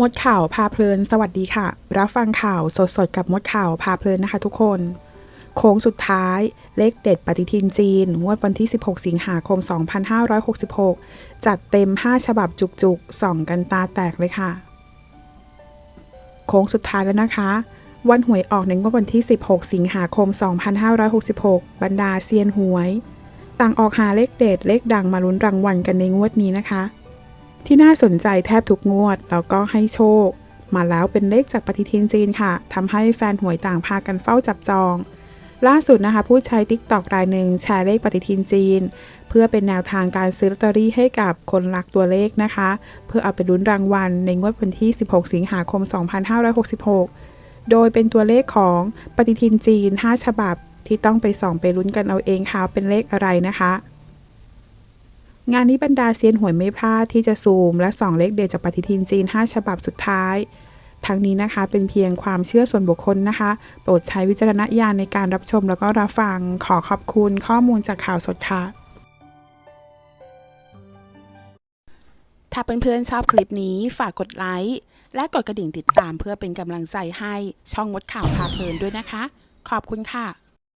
มดข่าวพาเพลิน สวัสดีค่ะ รับฟังข่าวสดๆกับมดข่าวพาเพลินนะคะทุกคน โค้งสุดท้าย เลขเด็ดปฏิทินจีน งวดวันที่ 16 สิงหาคม 2566 จัดเต็ม 5 ฉบับจุกๆ ส่องกันตาแตกเลยค่ะ โค้งสุดท้ายแล้วนะคะ วันหวยออกในงวดวันที่ 16 สิงหาคม 2566 บรรดาเซียนหวย ต่างออกหาเลขเด็ดเลขดังมาลุ้นรางวัลกันในงวดนี้นะคะ ที่น่าสนใจแทบทุกงวด แล้วก็ให้โชค มาแล้วเป็นเลขจากปฏิทินจีนค่ะทำให้แฟนหวยต่างพากันเฝ้าจับจอง ล่าสุดนะคะผู้ใช้ t ิ k t o k รายหนึ่งแชร์เลขปฏิทินจีน เพื่อเป็นแนวทางการซื้อลอตเตอรี่ให้กับคนรักตัวเลขนะคะ เพื่อเอาไปลุ้นรางวัลในงวดวันที่ 16 สิงหาคม 2566 โดยเป็นตัวเลขของปฏิทินจีน 5 ฉบับที่ต้องไปส่องไปลุ้นกันเอาเองค่ะเป็นเลขอะไรนะคะ งานนี้บรรดาเซียนหวยไม่พลาดที่จะซูม และส่องเลขเด็ดจากปฏิทินจีน 5 ฉบับสุดท้ายทั้งนี้นะคะเป็นเพียงความเชื่อส่วนบุคคลนะคะ โปรดใช้วิจารณญาณในการรับชมแล้วก็รับฟังขอขอบคุณข้อมูลจากข่าวสดค่ะ ถ้าเพื่อนๆชอบคลิปนี้ฝากกดไลค์และกดกระดิ่งติดตามเพื่อเป็นกำลังใจให้ช่องมดข่าวพาเพลินด้วยนะคะ ขอบคุณค่ะ